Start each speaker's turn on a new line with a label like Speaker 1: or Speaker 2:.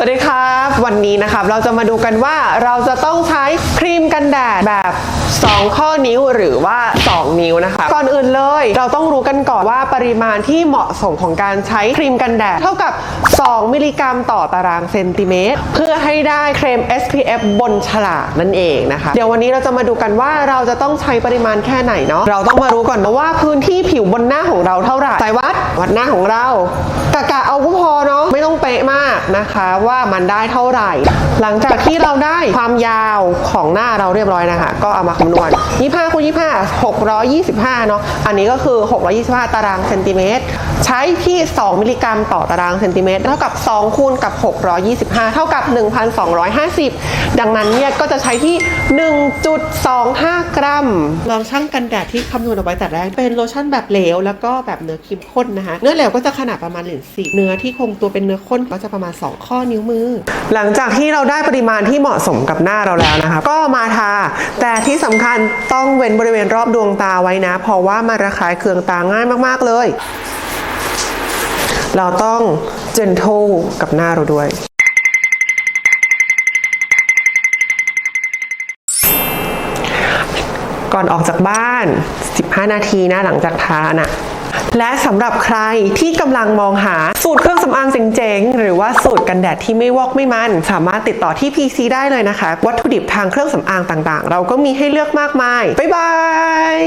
Speaker 1: สวัสดีครับ วันนี้นะครับเราจะมาดูกันว่าเราจะต้องใช้ครีมกันแดดแบบ 2 ข้อนิ้วหรือว่า 2 นิ้วนะคะ ก่อนอื่นเลย เราต้องรู้กันก่อนว่าปริมาณที่เหมาะสมของการใช้ครีมกันแดด เท่ากับ 2 มิลลิกรัมต่อตารางเซนติเมตร เพื่อให้ได้เครม SPF บนฉลากนั่นเองนะคะ เดี๋ยววันนี้เราจะมาดูกันว่าเราจะต้องใช้ปริมาณแค่ไหนเนาะเราต้องมารู้ก่อนนะว่าพื้นที่ผิวบนหน้าของเราเท่าไหร่สายวัดวัดหน้าของเรากะกะเอาก็พอ นะคะว่ามันได้เท่าไหร่ หลังจากที่เราได้ความยาวของหน้าเราเรียบร้อยนะคะ ก็เอามาคำนวณ 25คูณ25 625 เนาะอันนี้ก็คือ 625 ตารางเซนติเมตรใช้ที่ 2 มิลลิกรัมต่อตารางเซนติเมตรเท่ากับ 2 คูณกับ 625 เท่ากับ 1,250 ดังนั้นเนี่ยก็จะใช้ที่ 1.25 กรัม ลองชั่งกันแดดที่คำนวณเอาไว้แต่แรก เป็นโลชั่นแบบเหลว แล้วก็แบบเนื้อครีมข้นนะคะ เนื้อเหลวก็จะขนาดประมาณเหรียญสี่เนื้อที่คงตัวเป็นเนื้อข้นก็จะประมาณ2 ข้อนิ้วมือ หลังจากที่เราได้ปริมาณที่เหมาะสมกับหน้าเราแล้วนะคะ ก็มาทา แต่ที่สำคัญต้องเว้นบริเวณรอบดวงตาไว้นะ เพราะว่ามันระคายเคืองตาง่ายมากๆเลย เราต้อง gentle กับหน้าเราด้วยก่อนออกจากบ้าน 15 นาทีนะ หลังจากทาน่ะ และสำหรับใครที่กำลังมองหาสูตรเครื่องสำอางเจ๋งๆ หรือว่าสูตรกันแดดที่ไม่วอกไม่มัน สามารถติดต่อที่ PC ได้เลยนะคะ วัตถุดิบทางเครื่องสำอางต่างๆ เราก็มีให้เลือกมากมาย บ๊ายบาย